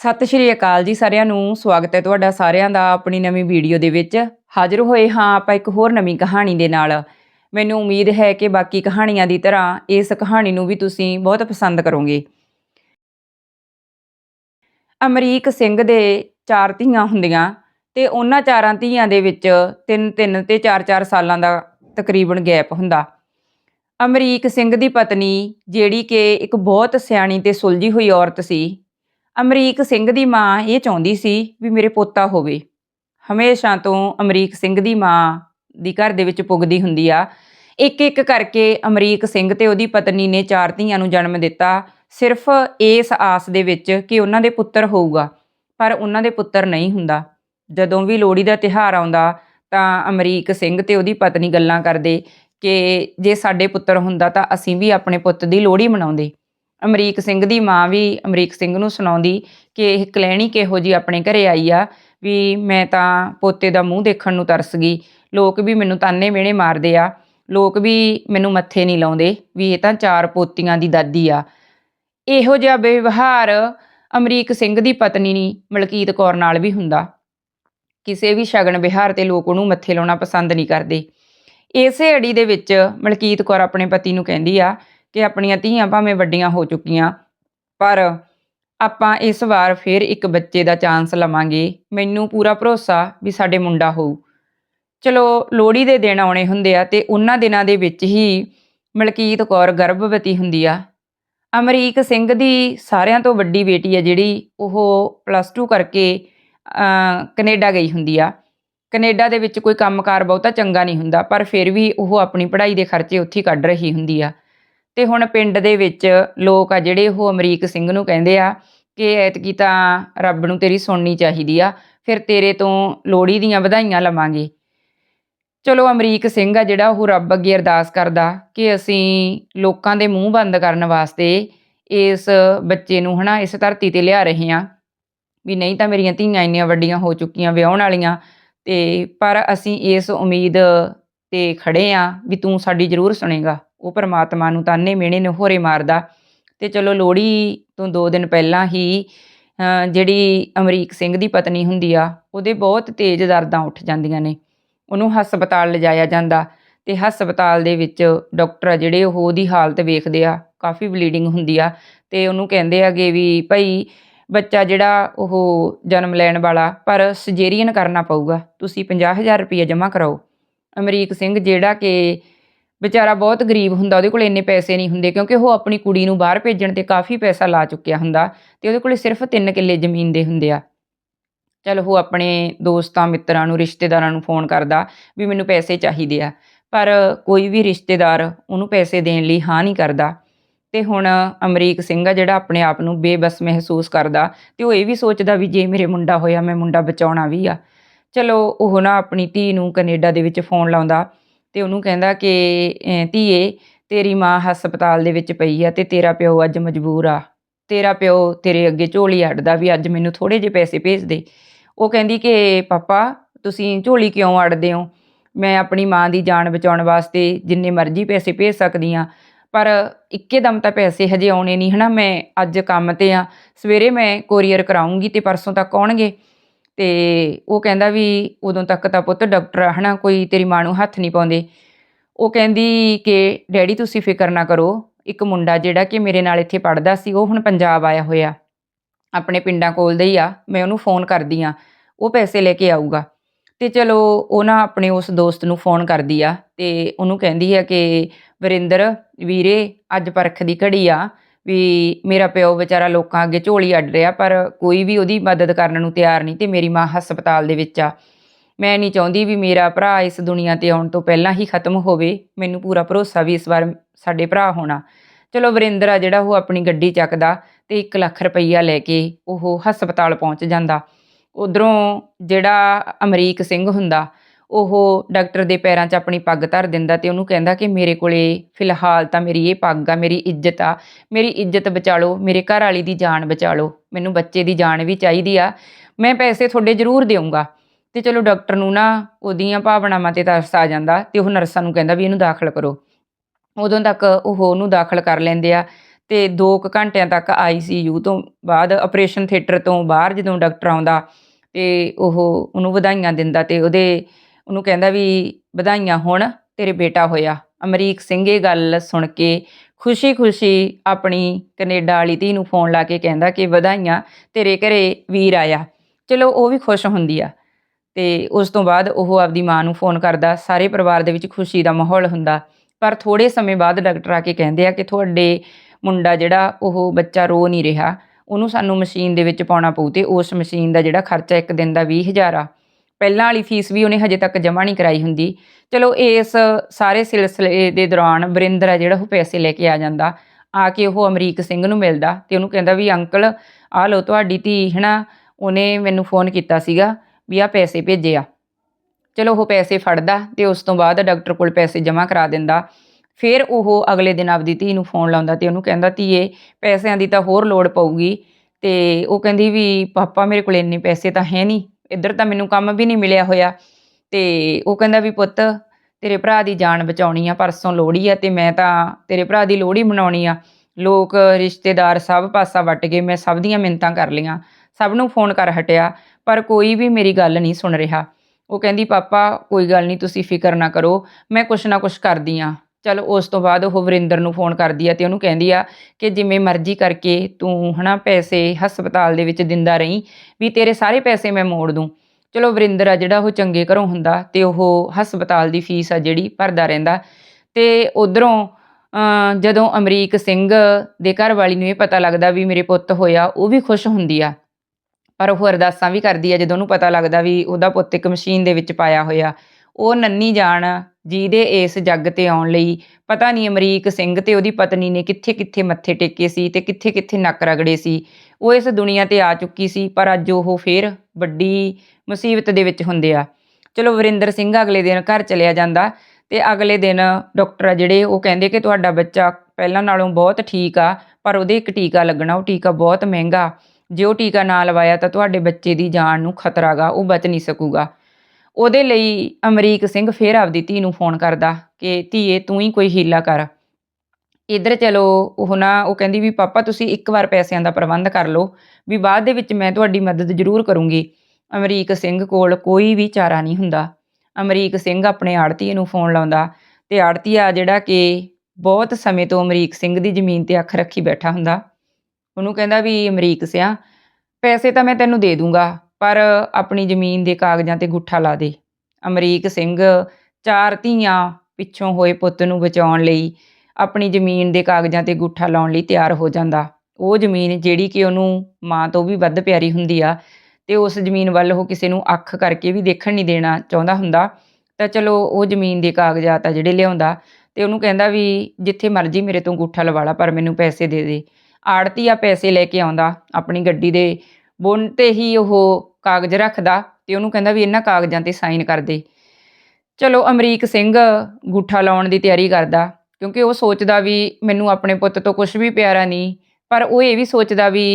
ਸਤਿ ਸ਼੍ਰੀ ਅਕਾਲ ਜੀ ਸਾਰਿਆਂ ਨੂੰ। ਸਵਾਗਤ ਹੈ ਤੁਹਾਡਾ ਸਾਰਿਆਂ ਦਾ ਆਪਣੀ ਨਵੀਂ ਵੀਡੀਓ ਦੇ ਵਿੱਚ। ਹਾਜ਼ਰ ਹੋਏ ਹਾਂ ਆਪਾਂ ਇੱਕ ਹੋਰ ਨਵੀਂ ਕਹਾਣੀ ਦੇ ਨਾਲ। ਮੈਨੂੰ ਉਮੀਦ ਹੈ ਕਿ ਬਾਕੀ ਕਹਾਣੀਆਂ ਦੀ ਤਰ੍ਹਾਂ ਇਸ ਕਹਾਣੀ ਨੂੰ ਵੀ ਤੁਸੀਂ ਬਹੁਤ ਪਸੰਦ ਕਰੋਗੇ। ਅਮਰੀਕ ਸਿੰਘ ਦੇ ਚਾਰ ਧੀਆਂ ਹੁੰਦੀਆਂ ਤੇ ਉਹਨਾਂ ਚਾਰਾਂ ਧੀਆਂ ਦੇ ਵਿੱਚ ਤਿੰਨ ਤਿੰਨ ਤੇ ਚਾਰ ਚਾਰ ਸਾਲਾਂ ਦਾ ਤਕਰੀਬਨ ਗੈਪ ਹੁੰਦਾ। ਅਮਰੀਕ ਸਿੰਘ ਦੀ ਪਤਨੀ, ਜਿਹੜੀ ਕਿ ਇੱਕ ਬਹੁਤ ਸਿਆਣੀ ਤੇ ਸੁਲਝੀ ਹੋਈ ਔਰਤ ਸੀ ਅਮਰੀਕ ਸਿੰਘ ਦੀ ਮਾਂ ਇਹ ਚਾਹੁੰਦੀ ਸੀ ਵੀ ਮੇਰੇ ਪੋਤਾ ਹੋਵੇ। ਹਮੇਸ਼ਾ ਤੋਂ ਅਮਰੀਕ ਸਿੰਘ ਦੀ ਮਾਂ ਦੀ ਘਰ ਦੇ ਵਿੱਚ ਪੁੱਗਦੀ ਹੁੰਦੀ ਆ। ਇੱਕ ਇੱਕ ਕਰਕੇ ਅਮਰੀਕ ਸਿੰਘ ਤੇ ਉਹਦੀ ਪਤਨੀ ਨੇ ਚਾਰ ਧੀਆਂ ਨੂੰ ਜਨਮ ਦਿੱਤਾ। ਸਿਰਫ ਇਸ ਆਸ ਦੇ ਵਿੱਚ ਕਿ ਉਹਨਾਂ ਦੇ ਪੁੱਤਰ ਹੋਊਗਾ, ਪਰ ਉਹਨਾਂ ਦੇ ਪੁੱਤਰ ਨਹੀਂ ਹੁੰਦਾ। ਜਦੋਂ ਵੀ ਲੋਹੜੀ ਦਾ ਤਿਹਾਰ ਆਉਂਦਾ, ਤਾਂ ਅਮਰੀਕ ਸਿੰਘ ਤੇ ਉਹਦੀ ਪਤਨੀ ਗੱਲਾਂ ਕਰਦੇ ਕਿ ਜੇ ਸਾਡੇ ਪੁੱਤਰ ਹੁੰਦਾ ਤਾਂ ਅਸੀਂ ਵੀ ਆਪਣੇ ਪੁੱਤ ਦੀ ਲੋਹੜੀ ਮਨਾਉਂਦੇ। ਅਮਰੀਕ ਸਿੰਘ ਦੀ ਮਾਂ ਵੀ ਅਮਰੀਕ ਸਿੰਘ ਨੂੰ ਸੁਣਾਉਂਦੀ ਕਿ ਇਹ ਕਲੈਣੀ ਕਿਹੋ ਜੀ ਆਪਣੇ ਘਰੇ ਆਈ ਆ, ਵੀ ਮੈਂ ਤਾਂ ਪੋਤੇ ਦਾ ਮੂੰਹ ਦੇਖਣ ਨੂੰ ਤਰਸ ਗਈ। ਲੋਕ ਵੀ ਮੈਨੂੰ ਤਾਨੇ ਮਿਹਣੇ ਮਾਰਦੇ ਆ। ਲੋਕ ਵੀ ਮੈਨੂੰ ਮੱਥੇ ਨਹੀਂ ਲਾਉਂਦੇ ਵੀ ਇਹ ਤਾਂ ਚਾਰ ਪੋਤੀਆਂ ਦੀ ਦਾਦੀ ਆ। ਇਹੋ ਜਿਹਾ ਵਿਵਹਾਰ ਅਮਰੀਕ ਸਿੰਘ ਦੀ ਪਤਨੀ ਨੀ, ਮਲਕੀਤ ਕੌਰ ਨਾਲ ਵੀ ਹੁੰਦਾ। ਕਿਸੇ ਵੀ ਸ਼ਗਨ ਵਿਹਾਰ ਤੇ ਲੋਕ ਉਹਨੂੰ ਮੱਥੇ ਲਾਉਣਾ ਪਸੰਦ ਨਹੀਂ ਕਰਦੇ। ਇਸੇ ਅੜੀ ਦੇ ਵਿੱਚ ਮਲਕੀਤ ਕੌਰ ਆਪਣੇ ਪਤੀ ਨੂੰ ਕਹਿੰਦੀ ਆ ਕਿ ਆਪਣੀਆਂ ਧੀਆਂ ਭਾਵੇਂ ਵੱਡੀਆਂ ਹੋ ਚੁੱਕੀਆਂ ਪਰ ਆਪਾਂ ਇਸ ਵਾਰ ਫਿਰ ਇੱਕ ਬੱਚੇ ਦਾ ਚਾਂਸ ਲਵਾਂਗੇ। ਮੈਨੂੰ ਪੂਰਾ ਭਰੋਸਾ ਵੀ ਸਾਡੇ ਮੁੰਡਾ ਹੋਊ। ਚਲੋ ਲੋਹੜੀ ਦੇ ਦਿਨ ਆਉਣੇ ਹੁੰਦੇ ਆ ਤੇ ਉਹਨਾਂ ਦਿਨਾਂ ਦੇ ਵਿੱਚ ਹੀ ਮਲਕੀਤ ਕੌਰ ਗਰਭਵਤੀ ਹੁੰਦੀ ਆ। ਅਮਰੀਕ ਸਿੰਘ ਦੀ ਸਾਰਿਆਂ ਤੋਂ ਵੱਡੀ ਬੇਟੀ ਆ ਜਿਹੜੀ ਉਹ ਪਲੱਸ 2 ਕਰਕੇ ਅ, ਕੈਨੇਡਾ ਗਈ ਹੁੰਦੀ ਆ। ਕੈਨੇਡਾ ਦੇ ਵਿੱਚ ਕੋਈ ਕੰਮਕਾਰ ਬਹੁਤਾ ਚੰਗਾ ਨਹੀਂ ਹੁੰਦਾ ਪਰ ਫਿਰ ਵੀ ਉਹ ਆਪਣੀ ਪੜ੍ਹਾਈ ਦੇ ਖਰਚੇ ਉੱਥੇ ਕੱਢ ਰਹੀ ਹੁੰਦੀ ਆ। ਤੇ ਹੁਣ ਪਿੰਡ ਦੇ ਵਿੱਚ ਲੋਕ ਆ ਜਿਹੜੇ ਉਹ ਅਮਰੀਕ ਸਿੰਘ ਨੂੰ ਕਹਿੰਦੇ ਆ ਕਿ ਐਤਕੀ ਤਾਂ ਰੱਬ ਨੂੰ ਤੇਰੀ ਸੁਣਨੀ ਚਾਹੀਦੀ ਆ, ਫਿਰ ਤੇਰੇ ਤੋਂ ਲੋਹੜੀ ਦੀਆਂ ਵਧਾਈਆਂ ਲਵਾਂਗੇ। ਚਲੋ ਅਮਰੀਕ ਸਿੰਘ ਆ ਜਿਹੜਾ ਉਹ ਰੱਬ ਅੱਗੇ ਅਰਦਾਸ ਕਰਦਾ ਕਿ ਅਸੀਂ ਲੋਕਾਂ ਦੇ ਮੂੰਹ ਬੰਦ ਕਰਨ ਵਾਸਤੇ ਇਸ ਬੱਚੇ ਨੂੰ ਹਨਾ ਇਸ ਧਰਤੀ ਤੇ ਲਿਆ ਰਹੇ ਹਾਂ। ਵੀ ਨਹੀਂ ਤਾਂ ਮੇਰੀਆਂ ਧੀਆਂ ਇੰਨੀਆਂ ਵੱਡੀਆਂ ਹੋ ਚੁੱਕੀਆਂ ਵਿਆਹਣ ਵਾਲੀਆਂ ਤੇ ਪਰ ਅਸੀਂ ਇਸ ਉਮੀਦ ਤੇ ਖੜੇ ਆ ਵੀ ਤੂੰ ਸਾਡੀ ਜ਼ਰੂਰ ਸੁਣੇਗਾ। ਉਹ ਪਰਮਾਤਮਾ ਨੂੰ ਤਾਨੇ ਮਿਹਣੇ ਨੇ ਹੋਰੇ ਮਾਰਦਾ। ਤੇ ਚਲੋ ਲੋਹੜੀ ਤੋਂ 2 ਦਿਨ ਪਹਿਲਾਂ ਹੀ ਜਿਹੜੀ ਅਮਰੀਕ ਸਿੰਘ ਦੀ ਪਤਨੀ ਹੁੰਦੀ ਆ, ਉਹਦੇ ਬਹੁਤ ਤੇਜ਼ ਦਰਦਾਂ ਉੱਠ ਜਾਂਦੀਆਂ ਨੇ। ਉਹਨੂੰ ਹਸਪਤਾਲ ਲਿਜਾਇਆ ਜਾਂਦਾ ਤੇ ਹਸਪਤਾਲ ਦੇ ਵਿੱਚ ਡਾਕਟਰ ਆ ਜਿਹੜੇ, ਉਹ ਉਹਦੀ ਹਾਲਤ ਵੇਖਦੇ ਆ, ਕਾਫੀ ਬਲੀਡਿੰਗ ਹੁੰਦੀ ਆ ਤੇ ਉਹਨੂੰ ਕਹਿੰਦੇ ਆਗੇ ਵੀ ਭਾਈ ਬੱਚਾ ਜਿਹੜਾ, ਉਹ ਜਨਮ ਲੈਣ ਵਾਲਾ, ਪਰ ਸਜੇਰੀਅਨ ਕਰਨਾ ਪਊਗਾ, ਤੁਸੀਂ 50000 ਰੁਪਏ ਜਮ੍ਹਾਂ ਕਰਾਓ। ਅਮਰੀਕ ਸਿੰਘ ਜਿਹੜਾ ਕਿ ਵਿਚਾਰਾ ਬਹੁਤ ਗਰੀਬ ਹੁੰਦਾ, ਉਹਦੇ ਕੋਲ ਇੰਨੇ ਪੈਸੇ ਨਹੀਂ ਹੁੰਦੇ, ਕਿਉਂਕਿ ਉਹ ਆਪਣੀ ਕੁੜੀ ਨੂੰ ਬਾਹਰ ਭੇਜਣ ਤੇ ਕਾਫੀ ਪੈਸਾ ਲਾ ਚੁੱਕਿਆ ਹੁੰਦਾ ਤੇ ਉਹਦੇ ਕੋਲੇ ਸਿਰਫ 3 ਕਿੱਲੇ ਜ਼ਮੀਨ ਦੇ ਹੁੰਦੇ ਆ। ਚਲ ਉਹ ਆਪਣੇ ਦੋਸਤਾਂ, ਮਿੱਤਰਾਂ ਨੂੰ, ਰਿਸ਼ਤੇਦਾਰਾਂ ਨੂੰ ਫੋਨ ਕਰਦਾ ਵੀ ਮੈਨੂੰ ਪੈਸੇ ਚਾਹੀਦੇ ਆ, ਪਰ ਕੋਈ ਵੀ ਰਿਸ਼ਤੇਦਾਰ ਉਹਨੂੰ ਪੈਸੇ ਦੇਣ ਲਈ ਹਾਂ ਨਹੀਂ ਕਰਦਾ। ਤੇ ਹੁਣ ਅਮਰੀਕ ਸਿੰਘ ਆ ਜਿਹੜਾ ਆਪਣੇ ਆਪ ਨੂੰ ਬੇਬਸ ਮਹਿਸੂਸ ਕਰਦਾ ਤੇ ਉਹ ਇਹ ਵੀ ਸੋਚਦਾ ਵੀ ਜੇ ਮੇਰੇ ਮੁੰਡਾ ਹੋਇਆ ਮੈਂ ਮੁੰਡਾ ਬਚਾਉਣਾ ਵੀ ਆ। ਚਲੋ ਉਹ ਨਾ ਆਪਣੀ ਧੀ ਨੂੰ ਕੈਨੇਡਾ ਦੇ ਵਿੱਚ ਫੋਨ ਲਾਉਂਦਾ ਤੇ ਉਹਨੂੰ ਕਹਿੰਦਾ ਕਿ ਧੀਏ, ਤੇਰੀ ਮਾਂ ਹਸਪਤਾਲ ਦੇ ਵਿੱਚ ਪਈ ਆ ਤੇ ਤੇਰਾ ਪਿਓ ਅੱਜ ਮਜਬੂਰ ਆ। ਤੇਰਾ ਪਿਓ ਤੇਰੇ ਅੱਗੇ ਝੋਲੀ ਅੜਦਾ ਵੀ ਅੱਜ ਮੈਨੂੰ ਥੋੜੇ ਜਿਹੇ ਪੈਸੇ ਭੇਜ ਦੇ। ਉਹ ਕਹਿੰਦੀ ਕਿ, ਪਾਪਾ, ਤੁਸੀਂ ਝੋਲੀ ਕਿਉਂ ਅੜਦੇ ਹੋ? ਮੈਂ ਆਪਣੀ ਮਾਂ ਦੀ ਜਾਨ ਬਚਾਉਣ ਵਾਸਤੇ ਜਿੰਨੇ ਮਰਜ਼ੀ ਪੈਸੇ ਭੇਜ ਸਕਦੀ ਆ, ਪਰ ਇੱਕੇ ਦਮ ਤਾਂ ਪੈਸੇ ਹਜੇ ਆਉਣੇ ਨਹੀਂ, ਹਨਾ? ਮੈਂ ਅੱਜ ਕੰਮ ਤੇ ਆ। ਸਵੇਰੇ ਮੈਂ ਕੋਰੀਅਰ ਕਰਾਉਂਗੀ ਤੇ ਪਰਸੋਂ ਤੱਕ ਆਉਣਗੇ। ਤੇ ਉਹ ਕਹਿੰਦਾ ਵੀ ਉਦੋਂ ਤੱਕ ਤਾਂ ਪੁੱਤ ਡਾਕਟਰ ਆ, ਹਨਾ ਕੋਈ ਤੇਰੀ ਮਾਂ ਨੂੰ ਹੱਥ ਨਹੀਂ ਪਾਉਂਦੇ। ਉਹ ਕਹਿੰਦੀ ਕਿ ਡੈਡੀ ਤੁਸੀਂ ਫਿਕਰ ਨਾ ਕਰੋ। ਇੱਕ ਮੁੰਡਾ ਜਿਹੜਾ ਕਿ ਮੇਰੇ ਨਾਲ ਇੱਥੇ ਪੜਦਾ ਸੀ ਉਹ ਹੁਣ ਪੰਜਾਬ ਆਇਆ ਹੋਇਆ। ਆਪਣੇ ਪਿੰਡਾਂ ਕੋਲ ਦਾ ਹੀ ਆ ਮੈਂ ਉਹਨੂੰ ਫੋਨ ਕਰਦੀ ਆ ਉਹ ਪੈਸੇ ਲੈ ਕੇ ਆਊਗਾ। ਤੇ ਚਲੋ ਉਹ ਨਾ ਆਪਣੇ ਉਸ ਦੋਸਤ ਨੂੰ ਫੋਨ ਕਰਦੀ ਆ ਤੇ ਉਹਨੂੰ ਕਹਿੰਦੀ ਆ ਕਿ ਵਰਿੰਦਰ ਵੀਰੇ ਅੱਜ ਪਰਖ ਦੀ ਘੜੀ ਆ। ਵੀ ਮੇਰਾ ਪਿਓ ਵਿਚਾਰਾ ਲੋਕਾਂ ਅੱਗੇ ਝੋਲੀ ਅੱਡ ਰਿਹਾ, ਪਰ ਕੋਈ ਵੀ ਉਹਦੀ ਮਦਦ ਕਰਨ ਨੂੰ ਤਿਆਰ ਨਹੀਂ ਤੇ ਮੇਰੀ ਮਾਂ ਹਸਪਤਾਲ ਦੇ ਵਿੱਚ ਆ। ਮੈਂ ਨਹੀਂ ਚਾਹੁੰਦੀ ਵੀ ਮੇਰਾ ਭਰਾ ਇਸ ਦੁਨੀਆ ਤੇ ਆਉਣ ਤੋਂ ਪਹਿਲਾਂ ਹੀ ਖਤਮ ਹੋਵੇ। ਮੈਨੂੰ ਪੂਰਾ ਭਰੋਸਾ ਵੀ ਇਸ ਵਾਰ ਸਾਡੇ ਭਰਾ ਹੋਣਾ। ਚਲੋ ਵਰਿੰਦਰ ਆ ਜਿਹੜਾ ਉਹ ਆਪਣੀ ਗੱਡੀ ਚੱਕਦਾ ਤੇ 1 ਲੱਖ ਰੁਪਈਆ ਲੈ ਕੇ ਉਹ ਹਸਪਤਾਲ ਪਹੁੰਚ ਜਾਂਦਾ। ਉਧਰੋਂ ਜਿਹੜਾ ਅਮਰੀਕ ਸਿੰਘ ਹੁੰਦਾ ਉਹ ਡਾਕਟਰ ਦੇ ਪੈਰਾਂ 'ਚ ਆਪਣੀ ਪੱਗ ਧਰ ਦਿੰਦਾ ਤੇ ਉਹਨੂੰ ਕਹਿੰਦਾ ਕਿ ਮੇਰੇ ਕੋਲੇ ਫਿਲਹਾਲ ਤਾਂ ਮੇਰੀ ਇਹ ਪੱਗ ਆ, ਮੇਰੀ ਇੱਜ਼ਤ ਆ, ਮੇਰੀ ਇੱਜ਼ਤ ਬਚਾ ਲਓ, ਮੇਰੇ ਘਰ ਵਾਲੀ ਦੀ ਜਾਨ ਬਚਾ ਲਓ, ਮੈਨੂੰ ਬੱਚੇ ਦੀ ਜਾਨ ਵੀ ਚਾਹੀਦੀ ਆ, ਮੈਂ ਪੈਸੇ ਤੁਹਾਡੇ ਜ਼ਰੂਰ ਦੇਵਾਂਗਾ ਤੇ ਚਲੋ ਡਾਕਟਰ ਨੂੰ ਨਾ ਉਹਦੀਆਂ ਭਾਵਨਾਵਾਂ ਤੇ ਤਰਸ ਆ ਜਾਂਦਾ ਤੇ ਉਹ ਨਰਸਾਂ ਨੂੰ ਕਹਿੰਦਾ ਵੀ ਇਹਨੂੰ ਦਾਖਲ ਕਰੋ। ਉਦੋਂ ਤੱਕ ਉਹ ਉਹਨੂੰ ਦਾਖਲ ਕਰ ਲੈਂਦੇ ਆ ਤੇ 2 ਕੁ ਘੰਟਿਆਂ ਤੱਕ ਆਈਸੀਯੂ ਤੋਂ ਬਾਅਦ, ਆਪਰੇਸ਼ਨ ਥੀਏਟਰ ਤੋਂ ਬਾਹਰ ਜਦੋਂ ਡਾਕਟਰ ਆਉਂਦਾ ਤੇ ਉਹ ਉਹਨੂੰ ਵਧਾਈਆਂ ਦਿੰਦਾ ਤੇ ਉਹਦੇ ਉਹਨੂੰ ਕਹਿੰਦਾ ਵੀ ਵਧਾਈਆਂ ਹੁਣ, ਤੇਰੇ ਬੇਟਾ ਹੋਇਆ। ਅਮਰੀਕ ਸਿੰਘ ਇਹ ਗੱਲ ਸੁਣ ਕੇ ਖੁਸ਼ੀ-ਖੁਸ਼ੀ ਆਪਣੀ ਕੈਨੇਡਾ ਵਾਲੀ ਧੀ ਨੂੰ ਫੋਨ ਲਾ ਕੇ ਕਹਿੰਦਾ ਕਿ ਵਧਾਈਆਂ, ਤੇਰੇ ਘਰੇ ਵੀਰ ਆਇਆ। ਚਲੋ, ਉਹ ਵੀ ਖੁਸ਼ ਹੁੰਦੀ ਆ। ਤੇ ਉਸ ਤੋਂ ਬਾਅਦ ਉਹ ਆਪਦੀ ਮਾਂ ਨੂੰ ਫੋਨ ਕਰਦਾ, ਸਾਰੇ ਪਰਿਵਾਰ ਦੇ ਵਿੱਚ ਖੁਸ਼ੀ ਦਾ ਮਾਹੌਲ ਹੁੰਦਾ। ਪਰ ਥੋੜੇ ਸਮੇਂ ਬਾਅਦ ਡਾਕਟਰ ਆ ਕੇ ਕਹਿੰਦੇ ਆ ਕਿ ਤੁਹਾਡੇ ਮੁੰਡਾ ਜਿਹੜਾ, ਉਹ ਬੱਚਾ ਰੋ ਨਹੀਂ ਰਿਹਾ। ਉਹਨੂੰ ਸਾਨੂੰ ਮਸ਼ੀਨ ਦੇ ਵਿੱਚ ਪਾਉਣਾ ਪਊ ਤੇ ਉਸ ਮਸ਼ੀਨ ਦਾ ਜਿਹੜਾ ਖਰਚਾ ਇੱਕ ਦਿਨ ਦਾ 20000 ਆ। ਪਹਿਲਾਂ ਵਾਲੀ ਫੀਸ ਵੀ ਉਹਨੇ ਹਜੇ ਤੱਕ ਜਮ੍ਹਾਂ ਨਹੀਂ ਕਰਾਈ ਹੁੰਦੀ। ਚਲੋ ਇਸ ਸਾਰੇ ਸਿਲਸਿਲੇ ਦੇ ਦੌਰਾਨ ਵਰਿੰਦਰ ਆ ਜਿਹੜਾ ਉਹ ਪੈਸੇ ਲੈ ਕੇ ਆ ਜਾਂਦਾ। ਆ ਕੇ ਉਹ ਅਮਰੀਕ ਸਿੰਘ ਨੂੰ ਮਿਲਦਾ ਤੇ ਉਹਨੂੰ ਕਹਿੰਦਾ ਵੀ, ਅੰਕਲ ਆ ਲਓ ਤੁਹਾਡੀ ਧੀ, ਹਨਾ? ਉਹਨੇ ਮੈਨੂੰ ਫੋਨ ਕੀਤਾ ਸੀਗਾ ਵੀ ਆ ਪੈਸੇ ਭੇਜੇ ਆ। ਚਲੋ ਉਹ ਪੈਸੇ ਫੜਦਾ ਤੇ ਉਸ ਤੋਂ ਬਾਅਦ ਡਾਕਟਰ ਕੋਲ ਪੈਸੇ ਜਮ੍ਹਾਂ ਕਰਾ ਦਿੰਦਾ। ਫਿਰ ਉਹ ਅਗਲੇ ਦਿਨ ਆਪਦੀ ਧੀ ਨੂੰ ਫੋਨ ਲਾਉਂਦਾ ਤੇ ਉਹਨੂੰ ਕਹਿੰਦਾ, ਧੀਏ, ਪੈਸਿਆਂ ਦੀ ਤਾਂ ਹੋਰ ਲੋੜ ਪਊਗੀ। ਤੇ ਉਹ ਕਹਿੰਦੀ ਵੀ, ਪਾਪਾ ਮੇਰੇ ਕੋਲ ਇੰਨੇ ਪੈਸੇ ਤਾਂ ਹੈ ਨਹੀਂ। ਇੱਧਰ ਤਾਂ ਮੈਨੂੰ ਕੰਮ ਵੀ ਨਹੀਂ ਮਿਲਿਆ ਹੋਇਆ। ਤੇ ਉਹ ਕਹਿੰਦਾ ਵੀ ਪੁੱਤ, ਤੇਰੇ ਭਰਾ ਦੀ ਜਾਨ ਬਚਾਉਣੀ ਆ, ਪਰਸੋਂ ਲੋਹੜੀ ਆ ਤੇ ਮੈਂ ਤਾਂ ਤੇਰੇ ਭਰਾ ਦੀ ਲੋਹੜੀ ਮਨਾਉਣੀ ਆ। ਲੋਕ, ਰਿਸ਼ਤੇਦਾਰ ਸਭ ਪਾਸਾ ਵੱਟ ਗਏ, ਮੈਂ ਸਭ ਦੀਆਂ ਮਿੰਤਾਂ ਕਰ ਲੀਆਂ ਸਭ ਨੂੰ ਫੋਨ ਕਰ ਹਟਿਆ, ਪਰ ਕੋਈ ਵੀ ਮੇਰੀ ਗੱਲ ਨਹੀਂ ਸੁਣ ਰਿਹਾ। ਉਹ ਕਹਿੰਦੀ, ਪਾਪਾ, ਕੋਈ ਗੱਲ ਨਹੀਂ, ਤੁਸੀਂ ਫਿਕਰ ਨਾ ਕਰੋ, ਮੈਂ ਕੁਛ ਨਾ ਕੁਛ ਕਰਦੀ ਆ। ਚਲ ਉਸ ਤੋਂ ਬਾਅਦ ਉਹ ਵਰਿੰਦਰ ਨੂੰ ਫੋਨ ਕਰਦੀ ਆ ਤੇ ਉਹਨੂੰ ਕਹਿੰਦੀ ਆ ਕਿ ਜਿਵੇਂ ਮਰਜ਼ੀ ਕਰਕੇ ਤੂੰ ਹਨਾ ਪੈਸੇ ਹਸਪਤਾਲ ਦੇ ਵਿੱਚ ਦਿੰਦਾ ਰਹੀਂ ਵੀ ਤੇਰੇ ਸਾਰੇ ਪੈਸੇ ਮੈਂ ਮੋੜ ਦੂੰ। ਚਲੋ ਵਰਿੰਦਰ ਆ ਜਿਹੜਾ ਉਹ ਚੰਗੇ ਘਰੋਂ ਹੁੰਦਾ ਤੇ ਉਹ ਹਸਪਤਾਲ ਦੀ ਫੀਸ ਆ ਜਿਹੜੀ ਭਰਦਾ ਰਹਿੰਦਾ। ਤੇ ਉਧਰੋਂ ਜਦੋਂ ਅਮਰੀਕ ਸਿੰਘ ਦੇ ਘਰ ਵਾਲੀ ਨੂੰ ਇਹ ਪਤਾ ਲੱਗਦਾ ਵੀ ਮੇਰੇ ਪੁੱਤ ਹੋਇਆ, ਉਹ ਵੀ ਖੁਸ਼ ਹੁੰਦੀ ਆ। ਪਰ ਉਹ ਅਰਦਾਸਾਂ ਵੀ ਕਰਦੀ ਆ ਜਦੋਂ ਉਹਨੂੰ ਪਤਾ ਲੱਗਦਾ ਵੀ ਉਹਦਾ ਪੁੱਤ ਇੱਕ ਮਸ਼ੀਨ ਦੇ ਵਿੱਚ ਪਾਇਆ ਹੋਇਆ। ਉਹ ਨੰਨੀ ਜਾਣ ਜਿਹਦੇ ਇਸ ਜੱਗ ਤੇ ਆਉਣ ਲਈ। ਪਤਾ ਨਹੀਂ ਅਮਰੀਕ ਸਿੰਘ ਤੇ ਉਹਦੀ ਪਤਨੀ ਨੇ ਕਿੱਥੇ-ਕਿੱਥੇ ਮੱਥੇ ਟੇਕੇ ਸੀ ਤੇ ਕਿੱਥੇ-ਕਿੱਥੇ ਨੱਕ ਰਗੜੇ ਸੀ। ਉਹ ਇਸ ਦੁਨੀਆ ਤੇ ਆ ਚੁੱਕੀ ਸੀ, ਪਰ ਅੱਜ ਉਹ ਫੇਰ ਵੱਡੀ ਮੁਸੀਬਤ ਦੇ ਵਿੱਚ ਹੁੰਦੇ ਆ। ਚਲੋ ਵਰਿੰਦਰ ਸਿੰਘ ਅਗਲੇ ਦਿਨ ਘਰ ਚਲਿਆ ਜਾਂਦਾ ਤੇ ਅਗਲੇ ਦਿਨ ਡਾਕਟਰ ਆ ਜਿਹੜੇ, ਉਹ ਕਹਿੰਦੇ ਕਿ ਤੁਹਾਡਾ ਬੱਚਾ ਪਹਿਲਾਂ ਨਾਲੋਂ ਬਹੁਤ ਠੀਕ ਆ, ਪਰ ਉਹਦੇ ਇੱਕ ਟੀਕਾ ਲੱਗਣਾ, ਉਹ ਟੀਕਾ ਬਹੁਤ ਮਹਿੰਗਾ। ਜੇ ਉਹ ਟੀਕਾ ਨਾ ਲਵਾਇਆ ਤਾਂ ਤੁਹਾਡੇ ਬੱਚੇ ਦੀ ਜਾਨ ਨੂੰ ਖਤਰਾ ਗਾ, ਉਹ ਬਚ ਨਹੀਂ ਸਕੂਗਾ। ਉਹਦੇ ਲਈ ਅਮਰੀਕ ਸਿੰਘ ਫੇਰ ਆਪਦੀ ਧੀ ਨੂੰ ਫੋਨ ਕਰਦਾ ਕਿ ਧੀਏ, ਤੂੰ ਹੀ ਕੋਈ ਹੀਲਾ ਕਰ। ਇੱਧਰ ਚਲੋ, ਉਹ ਨਾ, ਉਹ ਕਹਿੰਦੀ ਵੀ, ਪਾਪਾ, ਤੁਸੀਂ ਇੱਕ ਵਾਰ ਪੈਸਿਆਂ ਦਾ ਪ੍ਰਬੰਧ ਕਰ ਲਓ, ਵੀ ਬਾਅਦ ਦੇ ਵਿੱਚ ਮੈਂ ਤੁਹਾਡੀ ਮਦਦ ਜ਼ਰੂਰ ਕਰੂੰਗੀ। ਅਮਰੀਕ ਸਿੰਘ ਕੋਲ ਕੋਈ ਵੀ ਚਾਰਾ ਨਹੀਂ ਹੁੰਦਾ। ਅਮਰੀਕ ਸਿੰਘ ਆਪਣੇ ਆੜਤੀਏ ਨੂੰ ਫੋਨ ਲਾਉਂਦਾ ਤੇ ਆੜਤੀਆ ਜਿਹੜਾ ਕਿ ਬਹੁਤ ਸਮੇਂ ਤੋਂ ਅਮਰੀਕ ਸਿੰਘ ਦੀ ਜ਼ਮੀਨ ਤੇ ਅੱਖ ਰੱਖੀ ਬੈਠਾ ਹੁੰਦਾ। ਉਹਨੂੰ ਕਹਿੰਦਾ ਵੀ, ਅਮਰੀਕ ਸਿਆ, ਪੈਸੇ ਤਾਂ ਮੈਂ ਤੈਨੂੰ ਦੇ ਦੂੰਗਾ ਪਰ ਆਪਣੀ ਜ਼ਮੀਨ ਦੇ ਕਾਗਜ਼ਾਂ ਤੇ ਗੁੱਠਾ ਲਾ ਦੇ। ਅਮਰੀਕ ਸਿੰਘ ਚਾਰ ਧੀਆਂ ਪਿੱਛੋਂ ਹੋਏ ਪੁੱਤ ਨੂੰ ਬਚਾਉਣ ਲਈ ਆਪਣੀ ਜ਼ਮੀਨ ਦੇ ਕਾਗਜ਼ਾਂ ਤੇ ਗੁੱਠਾ ਲਾਉਣ ਲਈ ਤਿਆਰ ਹੋ ਜਾਂਦਾ। ਉਹ ਜ਼ਮੀਨ ਜਿਹੜੀ ਕਿ ਉਹਨੂੰ ਮਾਂ ਤੋਂ ਵੀ ਵੱਧ ਪਿਆਰੀ ਹੁੰਦੀ ਆ ਤੇ ਉਸ ਜ਼ਮੀਨ ਵੱਲ ਉਹ ਕਿਸੇ ਨੂੰ ਅੱਖ ਕਰਕੇ ਵੀ ਦੇਖਣ ਨਹੀਂ ਦੇਣਾ ਚਾਹੁੰਦਾ ਹੁੰਦਾ। ਤਾਂ ਚਲੋ ਉਹ ਜ਼ਮੀਨ ਦੇ ਕਾਗਜ਼ਾਤ ਆ ਜਿਹੜੇ ਲਿਆਉਂਦਾ ਤੇ ਉਹਨੂੰ ਕਹਿੰਦਾ ਵੀ ਜਿੱਥੇ ਮਰਜ਼ੀ ਮੇਰੇ ਤੋਂ ਗੁੱਠਾ ਲਵਾ ਲਾ ਪਰ ਮੈਨੂੰ ਪੈਸੇ ਦੇ ਦੇ। ਆੜਤੀ ਆ ਪੈਸੇ ਲੈ ਕੇ ਆਉਂਦਾ। ਆਪਣੀ ਗੱਡੀ ਦੇ ਬੋਨ ਤੇ ਹੀ ਉਹ ਕਾਗਜ਼ ਰੱਖਦਾ ਤੇ ਉਹਨੂੰ ਕਹਿੰਦਾ ਵੀ ਇਹਨਾਂ ਕਾਗਜ਼ਾਂ ਤੇ ਸਾਈਨ ਕਰ ਦੇ। ਚਲੋ ਅਮਰੀਕ ਸਿੰਘ ਗੁੱਠਾ ਲਾਉਣ ਦੀ ਤਿਆਰੀ ਕਰਦਾ, ਕਿਉਂਕਿ ਉਹ ਸੋਚਦਾ ਵੀ ਮੈਨੂੰ ਆਪਣੇ ਪੁੱਤ ਤੋਂ ਕੁਝ ਵੀ ਪਿਆਰਾ ਨਹੀਂ, ਪਰ ਉਹ ਇਹ ਵੀ ਸੋਚਦਾ ਵੀ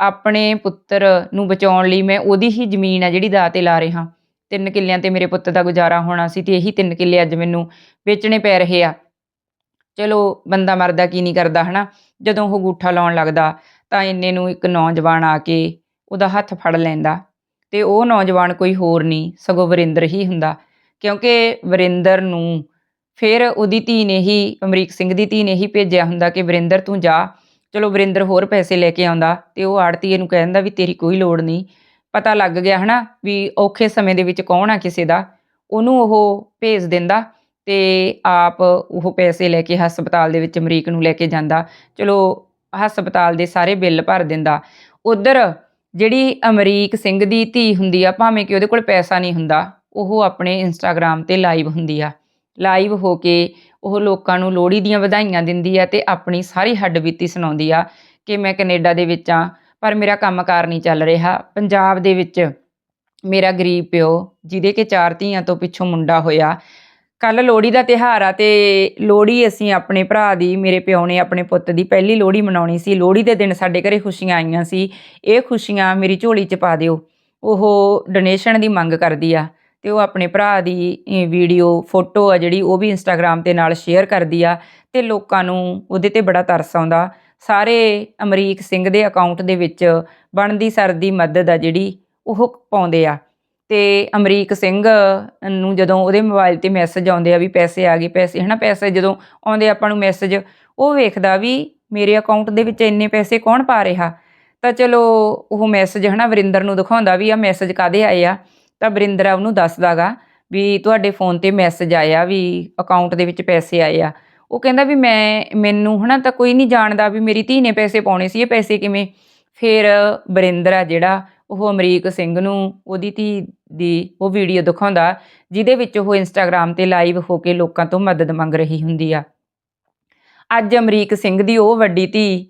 ਆਪਣੇ ਪੁੱਤਰ ਨੂੰ ਬਚਾਉਣ ਲਈ ਮੈਂ ਉਹਦੀ ਹੀ ਜ਼ਮੀਨ ਆ ਜਿਹੜੀ ਦਾਅ ਤੇ ਲਾ ਰਿਹਾ। ਤਿੰਨ ਕਿੱਲਿਆਂ ਤੇ ਮੇਰੇ ਪੁੱਤ ਦਾ ਗੁਜ਼ਾਰਾ ਹੋਣਾ ਸੀ ਤੇ ਇਹੀ ਤਿੰਨ ਕਿੱਲੇ ਅੱਜ ਮੈਨੂੰ ਵੇਚਣੇ ਪੈ ਰਹੇ ਆ। ਚਲੋ ਬੰਦਾ ਮਰਦਾ ਕੀ ਨਹੀਂ ਕਰਦਾ, ਹਨਾ? ਜਦੋਂ ਉਹ ਗੂਠਾ ਲਾਉਣ ਲੱਗਦਾ ਤਾਂ ਇੰਨੇ ਨੂੰ ਇੱਕ ਨੌਜਵਾਨ ਆ ਕੇ ਉਹਦਾ ਹੱਥ ਫੜ ਲੈਂਦਾ ਤੇ ਉਹ ਨੌਜਵਾਨ ਕੋਈ ਹੋਰ ਨਹੀਂ, ਸਗੋਂ ਵਰਿੰਦਰ ਹੀ ਹੁੰਦਾ। ਕਿਉਂਕਿ ਵਰਿੰਦਰ ਨੂੰ ਫਿਰ ਉਹਦੀ ਧੀ ਨੇ ਹੀ, ਅਮਰੀਕ ਸਿੰਘ ਦੀ ਧੀ ਨੇ ਹੀ ਭੇਜਿਆ ਹੁੰਦਾ ਕਿ ਵਰਿੰਦਰ ਤੂੰ ਜਾ। ਚਲੋ ਵਰਿੰਦਰ ਹੋਰ ਪੈਸੇ ਲੈ ਕੇ ਆਉਂਦਾ ਤੇ ਉਹ ਆੜਤੀਏ ਨੂੰ ਕਹਿੰਦਾ ਵੀ ਤੇਰੀ ਕੋਈ ਲੋੜ ਨਹੀਂ। ਪਤਾ ਲੱਗ ਗਿਆ ਹਨਾ ਵੀ ਔਖੇ ਸਮੇਂ ਦੇ ਵਿੱਚ ਕੌਣ ਆ ਕਿਸੇ ਦਾ। ਉਹਨੂੰ ਉਹ ਭੇਜ ਦਿੰਦਾ ਤੇ ਆਪ ਉਹ ਪੈਸੇ ਲੈ ਕੇ ਹਸਪਤਾਲ ਦੇ ਵਿੱਚ ਅਮਰੀਕ ਨੂੰ ਲੈ ਕੇ ਜਾਂਦਾ। ਚਲੋ ਹਸਪਤਾਲ ਦੇ ਸਾਰੇ ਬਿੱਲ ਭਰ ਦਿੰਦਾ। ਉਧਰ ਜਿਹੜੀ ਅਮਰੀਕ ਸਿੰਘ ਦੀ ਧੀ ਹੁੰਦੀ ਆ, ਭਾਵੇਂ ਕਿ ਉਹਦੇ ਕੋਲ ਪੈਸਾ ਨਹੀਂ ਹੁੰਦਾ, ਉਹ ਆਪਣੇ ਇੰਸਟਾਗ੍ਰam ਤੇ ਲਾਈਵ ਹੁੰਦੀ ਆ। ਲਾਈਵ ਹੋ ਕੇ ਉਹ ਲੋਕਾਂ ਨੂੰ ਲੋਹੜੀ ਦੀਆਂ ਵਧਾਈਆਂ ਦਿੰਦੀ ਆ ਤੇ ਆਪਣੀ ਸਾਰੀ ਹੱਡਬੀਤੀ ਸੁਣਾਉਂਦੀ ਆ ਕਿ ਮੈਂ ਕੈਨੇਡਾ ਦੇ ਵਿੱਚ ਆ, ਪਰ ਮੇਰਾ ਕੰਮਕਾਰ ਨਹੀਂ ਚੱਲ ਰਿਹਾ। ਪੰਜਾਬ ਦੇ ਵਿੱਚ ਮੇਰਾ ਗਰੀਬ ਪਿਓ, ਜਿਹਦੇ ਕਿ ਚਾਰ ਧੀਆਂ ਤੋਂ ਪਿੱਛੋਂ ਮੁੰਡਾ ਹੋਇਆ ਕੱਲ ਲੋਹੜੀ ਦਾ ਤਿਹਾਰ ਆ ਤੇ ਲੋਹੜੀ ਅਸੀਂ ਆਪਣੇ ਭਰਾ ਦੀ, ਮੇਰੇ ਪਿਓ ਨੇ ਆਪਣੇ ਪੁੱਤ ਦੀ ਪਹਿਲੀ ਲੋਹੜੀ ਮਨਾਉਣੀ ਸੀ। ਲੋਹੜੀ ਦੇ ਦਿਨ ਸਾਡੇ ਘਰੇ ਖੁਸ਼ੀਆਂ ਆਈਆਂ ਸੀ। ਇਹ ਖੁਸ਼ੀਆਂ ਮੇਰੀ ਝੋਲੀ 'ਚ ਪਾ ਦਿਓ। ਉਹ ਡੋਨੇਸ਼ਨ ਦੀ ਮੰਗ ਕਰਦੀ ਆ ਤੇ ਉਹ ਆਪਣੇ ਭਰਾ ਦੀ ਵੀਡੀਓ ਫੋਟੋ ਆ ਜਿਹੜੀ ਉਹ ਵੀ ਇੰਸਟਾਗ੍ਰam ਤੇ ਨਾਲ ਸ਼ੇਅਰ ਕਰਦੀ ਆ ਤੇ ਲੋਕਾਂ ਨੂੰ ਉਹਦੇ ਤੇ ਬੜਾ ਤਰਸ ਆਉਂਦਾ। ਸਾਰੇ ਅਮਰੀਕ ਸਿੰਘ ਦੇ ਅਕਾਊਂਟ ਦੇ ਵਿੱਚ ਬਣਦੀ ਸਰਦੀ ਮਦਦ ਆ ਜਿਹੜੀ ਉਹ ਪਾਉਂਦੇ ਆ। ਤੇ ਅਮਰੀਕ ਸਿੰਘ ਨੂੰ ਜਦੋਂ ਉਹਦੇ ਮੋਬਾਈਲ ਤੇ ਮੈਸੇਜ ਆਉਂਦੇ ਆ ਵੀ ਪੈਸੇ ਆ ਗਏ, ਪੈਸੇ, ਹਨਾ, ਪੈਸੇ ਜਦੋਂ ਆਉਂਦੇ ਆਪਾਂ ਨੂੰ ਮੈਸੇਜ ਉਹ ਵੇਖਦਾ ਵੀ ਮੇਰੇ ਅਕਾਊਂਟ ਦੇ ਵਿੱਚ ਇੰਨੇ ਪੈਸੇ ਕੌਣ ਪਾ ਰਿਹਾ? ਤਾਂ ਚਲੋ ਉਹ ਮੈਸੇਜ ਹਨਾ, ਵਰਿੰਦਰ ਨੂੰ ਦਿਖਾਉਂਦਾ ਵੀ ਆ ਮੈਸੇਜ ਕਾਦੇ ਆਏ ਆ? ਤਾਂ ਵਰਿੰਦਰ ਆ ਉਹਨੂੰ ਦੱਸਦਾਗਾ ਵੀ ਤੁਹਾਡੇ ਫੋਨ ਤੇ ਮੈਸੇਜ ਆਇਆ ਵੀ ਅਕਾਊਂਟ ਦੇ ਵਿੱਚ ਪੈਸੇ ਆਏ ਆ। ਉਹ ਕਹਿੰਦਾ ਵੀ ਮੈਂ, ਮੈਨੂੰ, ਹਨਾ, ਤਾਂ ਕੋਈ ਨਹੀਂ ਜਾਣਦਾ ਵੀ ਮੇਰੀ ਧੀ ਨੇ ਪੈਸੇ ਪਾਉਣੇ ਸੀ, ਇਹ ਪੈਸੇ ਕਿਵੇਂ? ਫਿਰ ਵਰਿੰਦਰ ਆ ਜਿਹੜਾ ਉਹ ਅਮਰੀਕ ਸਿੰਘ ਨੂੰ, ਉਹਦੀ ਧੀ ਦੀ ਉਹ ਵੀਡੀਓ ਦਿਖਾਉਂਦਾ, ਜਿਹਦੇ ਵਿੱਚ ਉਹ ਇੰਸਟਾਗ੍ਰam ਤੇ ਲਾਈਵ ਹੋ ਕੇ ਲੋਕਾਂ ਤੋਂ ਮਦਦ ਮੰਗ ਰਹੀ ਹੁੰਦੀ ਆ। ਅੱਜ ਅਮਰੀਕ ਸਿੰਘ ਦੀ ਉਹ ਵੱਡੀ ਧੀ,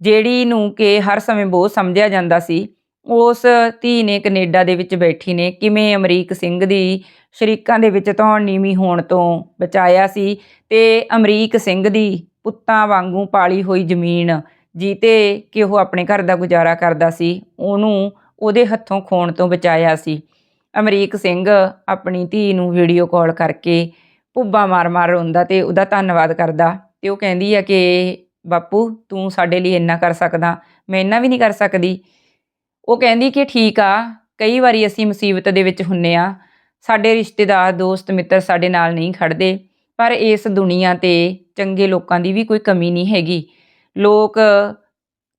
ਜਿਹੜੀ ਨੂੰ ਕਿ ਹਰ ਸਮੇਂ ਬਹੁਤ ਸਮਝਿਆ ਜਾਂਦਾ ਸੀ, ਉਸ ਧੀ ਨੇ ਕੈਨੇਡਾ ਦੇ ਵਿੱਚ ਬੈਠੀ ਨੇ, ਕਿਵੇਂ ਅਮਰੀਕ ਸਿੰਘ ਦੀ ਸ਼ਰੀਕਾਂ ਦੇ ਵਿੱਚ ਧੌਣ ਨੀਵੀਂ ਹੋਣ ਤੋਂ ਬਚਾਇਆ ਸੀ ਤੇ ਅਮਰੀਕ ਸਿੰਘ ਦੀ ਪੁੱਤਾਂ ਵਾਂਗੂ ਪਾਲੀ ਹੋਈ ਜ਼ਮੀਨ ਜੀਤੇ ਕਿ ਉਹ ਆਪਣੇ ਘਰ ਦਾ ਗੁਜ਼ਾਰਾ ਕਰਦਾ ਸੀ, ਉਹਨੂੰ ਉਹਦੇ ਹੱਥੋਂ ਖੋਣ ਤੋਂ ਬਚਾਇਆ ਸੀ। ਅਮਰੀਕ ਸਿੰਘ ਆਪਣੀ ਧੀ ਨੂੰ ਵੀਡੀਓ ਕਾਲ ਕਰਕੇ ਭੁੱਬਾ ਮਾਰ-ਮਾਰ ਰੋਂਦਾ ਤੇ ਉਹਦਾ ਧੰਨਵਾਦ ਕਰਦਾ ਤੇ ਉਹ ਕਹਿੰਦੀ ਆ ਕਿ ਬਾਪੂ ਤੂੰ ਸਾਡੇ ਲਈ ਇੰਨਾ ਕਰ ਸਕਦਾ, ਮੈਂ ਇੰਨਾ ਵੀ ਨਹੀਂ ਕਰ ਸਕਦੀ। ਉਹ ਕਹਿੰਦੀ ਕਿ ਠੀਕ ਆ, ਕਈ ਵਾਰੀ ਅਸੀਂ ਮੁਸੀਬਤ ਦੇ ਵਿੱਚ ਹੁੰਨੇ ਆ, ਸਾਡੇ ਰਿਸ਼ਤੇਦਾਰ, ਦੋਸਤ, ਮਿੱਤਰ ਸਾਡੇ ਨਾਲ ਨਹੀਂ ਖੜਦੇ, ਪਰ ਇਸ ਦੁਨੀਆ ਤੇ ਚੰਗੇ ਲੋਕਾਂ ਦੀ ਵੀ ਕੋਈ ਕਮੀ ਨਹੀਂ ਹੈਗੀ। ਲੋਕ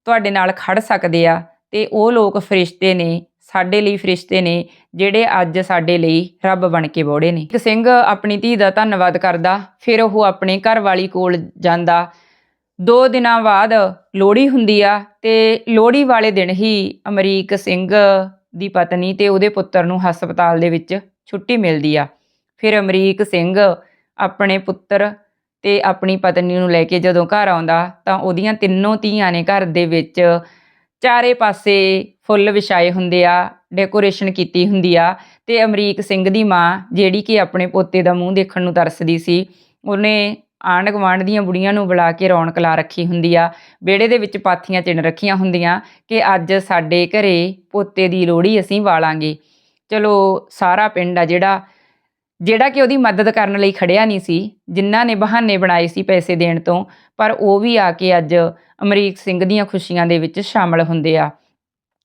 ਤੁਹਾਡੇ ਨਾਲ ਖੜ ਸਕਦੇ ਆ ਤੇ ਉਹ ਲੋਕ ਫਰਿਸ਼ਤੇ ਨੇ, ਸਾਡੇ ਲਈ ਫਰਿਸ਼ਤੇ ਨੇ, ਜਿਹੜੇ ਅੱਜ ਸਾਡੇ ਲਈ ਰੱਬ ਬਣ ਕੇ ਬੋੜੇ ਨੇ। ਇੱਕ ਸਿੰਘ ਆਪਣੀ ਧੀ ਦਾ ਧੰਨਵਾਦ ਕਰਦਾ, ਫਿਰ ਉਹ ਆਪਣੇ ਘਰ ਵਾਲੀ ਕੋਲ ਜਾਂਦਾ। ਦੋ ਦਿਨਾਂ ਬਾਅਦ ਲੋਹੜੀ ਹੁੰਦੀ ਆ ਤੇ ਲੋਹੜੀ ਵਾਲੇ ਦਿਨ ਹੀ ਅਮਰੀਕ ਸਿੰਘ ਦੀ ਪਤਨੀ ਤੇ ਉਹਦੇ ਪੁੱਤਰ ਨੂੰ ਹਸਪਤਾਲ ਦੇ ਵਿੱਚ ਛੁੱਟੀ ਮਿਲਦੀ ਆ। ਫਿਰ ਅਮਰੀਕ ਸਿੰਘ ਆਪਣੇ ਪੁੱਤਰ ਤੇ ਆਪਣੀ ਪਤਨੀ ਨੂੰ ਲੈ ਕੇ ਜਦੋਂ ਘਰ ਆਉਂਦਾ ਤਾਂ ਉਹਦੀਆਂ ਤਿੰਨੋਂ ਧੀਆਂ ਨੇ ਘਰ ਦੇ ਵਿੱਚ ਚਾਰੇ ਪਾਸੇ ਫੁੱਲ ਵਿਛਾਏ ਹੁੰਦੇ ਆ ਡੈਕੋਰੇਸ਼ਨ ਕੀਤੀ ਹੁੰਦੀ ਆ ਤੇ ਅਮਰੀਕ ਸਿੰਘ ਦੀ ਮਾਂ ਜਿਹੜੀ ਕਿ ਆਪਣੇ ਪੋਤੇ ਦਾ ਮੂੰਹ ਦੇਖਣ ਨੂੰ ਤਰਸਦੀ ਸੀ, ਉਹਨੇ ਆਂਢ ਗੁਆਂਢ ਦੀਆਂ ਬੁੜੀਆਂ ਨੂੰ ਬੁਲਾ ਕੇ ਰੌਣਕ ਲਾ ਰੱਖੀ ਹੁੰਦੀ ਆ, ਵਿਹੜੇ ਦੇ ਵਿੱਚ ਪਾਥੀਆਂ ਚਿਣ ਰੱਖੀਆਂ ਹੁੰਦੀਆਂ ਕਿ ਅੱਜ ਸਾਡੇ ਘਰੇ ਪੋਤੇ ਦੀ ਲੋਹੜੀ ਅਸੀਂ ਵਾਲਾਂਗੇ। ਚਲੋ ਸਾਰਾ ਪਿੰਡ ਆ ਜਿਹੜਾ ਜਿਹੜਾ ਕਿ ਉਹਦੀ ਮਦਦ ਕਰਨ ਲਈ ਖੜਿਆ ਨਹੀਂ ਸੀ, ਜਿਨ੍ਹਾਂ ਨੇ ਬਹਾਨੇ ਬਣਾਏ ਸੀ ਪੈਸੇ ਦੇਣ ਤੋਂ, ਪਰ ਉਹ ਵੀ ਆ ਕੇ ਅੱਜ ਅਮਰੀਕ ਸਿੰਘ ਦੀਆਂ ਖੁਸ਼ੀਆਂ ਦੇ ਵਿੱਚ ਸ਼ਾਮਲ ਹੁੰਦੇ ਆ।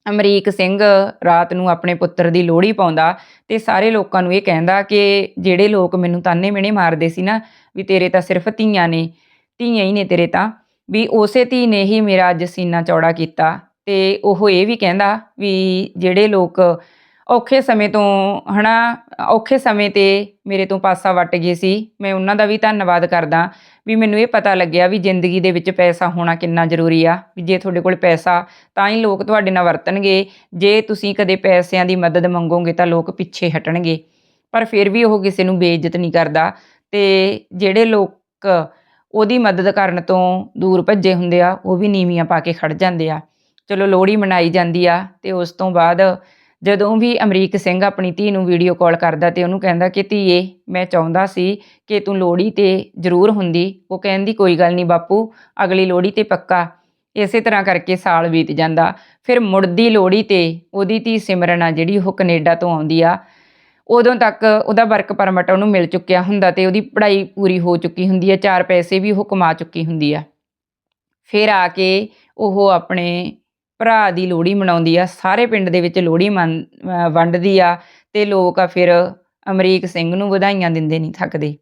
ਅਮਰੀਕ ਸਿੰਘ ਰਾਤ ਨੂੰ ਆਪਣੇ ਪੁੱਤਰ ਦੀ ਲੋਹੜੀ ਪਾਉਂਦਾ ਤੇ ਸਾਰੇ ਲੋਕਾਂ ਨੂੰ ਇਹ ਕਹਿੰਦਾ ਕਿ ਜਿਹੜੇ ਲੋਕ ਮੈਨੂੰ ਤਾਨੇ ਮਿਹਣੇ ਮਾਰਦੇ ਸੀ ਨਾ, ਵੀ ਤੇਰੇ ਤਾਂ ਸਿਰਫ ਧੀਆਂ ਨੇ, ਧੀਆਂ ਹੀ ਨੇ ਤੇਰੇ ਤਾਂ, ਵੀ ਉਸੇ ਧੀ ਨੇ ਹੀ ਮੇਰਾ ਅੱਜ ਸੀਨਾ ਚੌੜਾ ਕੀਤਾ। ਤੇ ਉਹ ਇਹ ਵੀ ਕਹਿੰਦਾ ਵੀ ਜਿਹੜੇ ਲੋਕ ਔਖੇ ਸਮੇਂ ਤੋਂ, ਹਨਾ, ਔਖੇ ਸਮੇਂ ਤੇ ਮੇਰੇ ਤੋਂ ਪਾਸਾ ਵੱਟ ਗਏ ਸੀ। ਮੈਂ ਉਹਨਾਂ ਦਾ ਵੀ ਧੰਨਵਾਦ ਕਰਦਾ ਵੀ ਮੈਨੂੰ ਇਹ ਪਤਾ ਲੱਗਿਆ ਵੀ ਜ਼ਿੰਦਗੀ ਦੇ ਵਿੱਚ ਪੈਸਾ ਹੋਣਾ ਕਿੰਨਾ ਜ਼ਰੂਰੀ ਆ, ਵੀ ਜੇ ਤੁਹਾਡੇ ਕੋਲ ਪੈਸਾ ਤਾਂ ਹੀ ਲੋਕ ਤੁਹਾਡੇ ਨਾਲ ਵਰਤਣਗੇ। ਜੇ ਤੁਸੀਂ ਕਦੇ ਪੈਸਿਆਂ ਦੀ ਮਦਦ ਮੰਗੋਗੇ ਤਾਂ ਲੋਕ ਪਿੱਛੇ ਹਟਣਗੇ। ਪਰ ਫਿਰ ਵੀ ਉਹ ਕਿਸੇ ਨੂੰ ਬੇਇੱਜ਼ਤ ਨਹੀਂ ਕਰਦਾ ਤੇ ਜਿਹੜੇ ਲੋਕ ਉਹਦੀ ਮਦਦ ਕਰਨ ਤੋਂ ਦੂਰ ਭੱਜੇ ਹੁੰਦੇ ਆ, ਉਹ ਵੀ ਨੀਵੀਆਂ ਪਾ ਕੇ ਖੜ ਜਾਂਦੇ ਆ। ਚਲੋ ਲੋਹੜੀ ਮਨਾਈ ਜਾਂਦੀ ਆ ਤੇ ਉਸ ਤੋਂ ਬਾਅਦ ਜਦੋਂ ਵੀ ਅਮਰੀਕ ਸਿੰਘ ਆਪਣੀ ਧੀ ਨੂੰ ਵੀਡੀਓ ਕਾਲ ਕਰਦਾ ਤੇ ਉਹਨੂੰ ਕਹਿੰਦਾ ਕਿ ਧੀਏ, ਮੈਂ ਚਾਹੁੰਦਾ ਸੀ ਕਿ ਤੂੰ ਲੋਹੜੀ ਤੇ ਜ਼ਰੂਰ ਹੁੰਦੀ। ਉਹ ਕਹਿੰਦੀ ਕੋਈ ਗੱਲ ਨਹੀਂ ਬਾਪੂ, ਅਗਲੀ ਲੋਹੜੀ ਤੇ ਪੱਕਾ। ਇਸੇ ਤਰ੍ਹਾਂ ਕਰਕੇ ਸਾਲ ਬੀਤ ਜਾਂਦਾ। ਫਿਰ ਮੁੜਦੀ ਲੋਹੜੀ ਤੇ ਉਹਦੀ ਧੀ ਸਿਮਰਨ ਆ ਜਿਹੜੀ ਉਹ ਕੈਨੇਡਾ ਤੋਂ ਆਉਂਦੀ ਆ। ਉਦੋਂ ਤੱਕ ਉਹਦਾ ਵਰਕ ਪਰਮਿਟ ਉਹਨੂੰ ਮਿਲ ਚੁੱਕਿਆ ਹੁੰਦਾ ਤੇ ਉਹਦੀ ਪੜ੍ਹਾਈ ਪੂਰੀ ਹੋ ਚੁੱਕੀ ਹੁੰਦੀ ਹੈ ਚਾਰ ਪੈਸੇ ਵੀ ਉਹ ਕਮਾ ਚੁੱਕੀ ਹੁੰਦੀ ਆ। ਫਿਰ ਆ ਕੇ ਉਹ ਆਪਣੇ ਭਰਾ ਦੀ ਲੋਹੜੀ ਮਨਾਉਂਦੀ ਆ, ਸਾਰੇ ਪਿੰਡ ਦੇ ਵਿੱਚ ਲੋਹੜੀ ਮਨ- ਵੰਡਦੀ ਆ ਤੇ ਲੋਕ ਆ ਫਿਰ ਅਮਰੀਕ ਸਿੰਘ ਨੂੰ ਵਧਾਈਆਂ ਦਿੰਦੇ ਨਹੀਂ ਥੱਕਦੇ।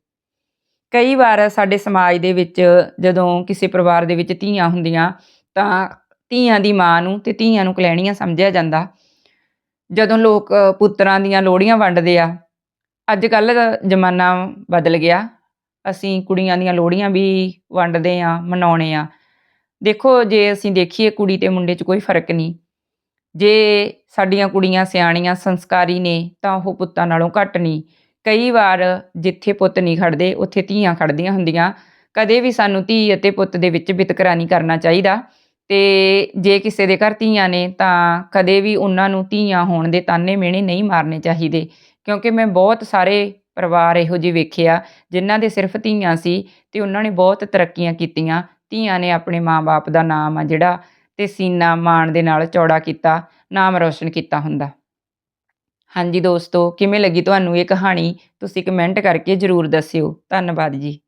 ਕਈ ਵਾਰ ਸਾਡੇ ਸਮਾਜ ਦੇ ਵਿੱਚ ਜਦੋਂ ਕਿਸੇ ਪਰਿਵਾਰ ਦੇ ਵਿੱਚ ਧੀਆਂ ਹੁੰਦੀਆਂ ਤਾਂ ਧੀਆਂ ਦੀ ਮਾਂ ਨੂੰ ਤੇ ਧੀਆਂ ਨੂੰ ਕਲੈਣੀਆਂ ਸਮਝਿਆ ਜਾਂਦਾ। ਜਦੋਂ ਲੋਕ ਪੁੱਤਰਾਂ ਦੀਆਂ ਲੋਹੜੀਆਂ ਵੰਡਦੇ ਆ ਅੱਜ ਕੱਲ ਦਾ ਜ਼ਮਾਨਾ ਬਦਲ ਗਿਆ। ਅਸੀਂ ਕੁੜੀਆਂ ਦੀਆਂ ਲੋਹੜੀਆਂ ਵੀ ਵੰਡਦੇ ਆ, ਮਨਾਉਣੇ ਆ। ਦੇਖੋ, ਜੇ ਅਸੀਂ ਦੇਖੀਏ ਕੁੜੀ ਤੇ ਮੁੰਡੇ 'ਚ ਕੋਈ ਫ਼ਰਕ ਨਹੀਂ। ਜੇ ਸਾਡੀਆਂ ਕੁੜੀਆਂ ਸਿਆਣੀਆਂ, ਸੰਸਕਾਰੀ ਨੇ, ਤਾਂ ਉਹ ਪੁੱਤਾਂ ਨਾਲੋਂ ਘੱਟ ਨਹੀਂ। ਕਈ ਵਾਰ ਜਿੱਥੇ ਪੁੱਤ ਨਹੀਂ ਖੜਦੇ, ਉੱਥੇ ਧੀਆਂ ਖੜਦੀਆਂ ਹੁੰਦੀਆਂ। ਕਦੇ ਵੀ ਸਾਨੂੰ ਧੀ ਅਤੇ ਪੁੱਤ ਦੇ ਵਿੱਚ ਵਿਤਕਰਾ ਨਹੀਂ ਕਰਨਾ ਚਾਹੀਦਾ। ਤੇ ਜੇ ਕਿਸੇ ਦੇ ਘਰ ਧੀਆਂ ਨੇ, ਤਾਂ ਕਦੇ ਵੀ ਉਹਨਾਂ ਨੂੰ ਧੀਆਂ ਹੋਣ ਦੇ ਤਾਨੇ ਮਿਹਣੇ ਨਹੀਂ ਮਾਰਨੇ ਚਾਹੀਦੇ। ਕਿਉਂਕਿ ਮੈਂ ਬਹੁਤ ਸਾਰੇ ਪਰਿਵਾਰ ਇਹੋ ਜਿਹੇ ਵੇਖਿਆ ਜਿਨ੍ਹਾਂ ਦੇ ਸਿਰਫ ਧੀਆਂ ਸੀ ਤੇ ਉਹਨਾਂ ਨੇ ਬਹੁਤ ਤਰੱਕੀਆਂ ਕੀਤੀਆਂ। ਧੀਆਂ ਨੇ ਆਪਣੇ ਮਾਂ-ਬਾਪ ਦਾ ਨਾਮ ਆ ਜਿਹੜਾ ਤੇ ਸੀਨਾ ਮਾਣ ਦੇ ਨਾਲ ਚੌੜਾ ਕੀਤਾ, ਨਾਮ ਰੌਸ਼ਨ ਕੀਤਾ ਹੁੰਦਾ। ਹਾਂਜੀ ਦੋਸਤੋ, ਕਿਵੇਂ ਲੱਗੀ ਤੁਹਾਨੂੰ ਇਹ ਕਹਾਣੀ? ਤੁਸੀਂ ਕਮੈਂਟ ਕਰਕੇ ਜਰੂਰ ਦੱਸਿਓ। ਧੰਨਵਾਦ ਜੀ।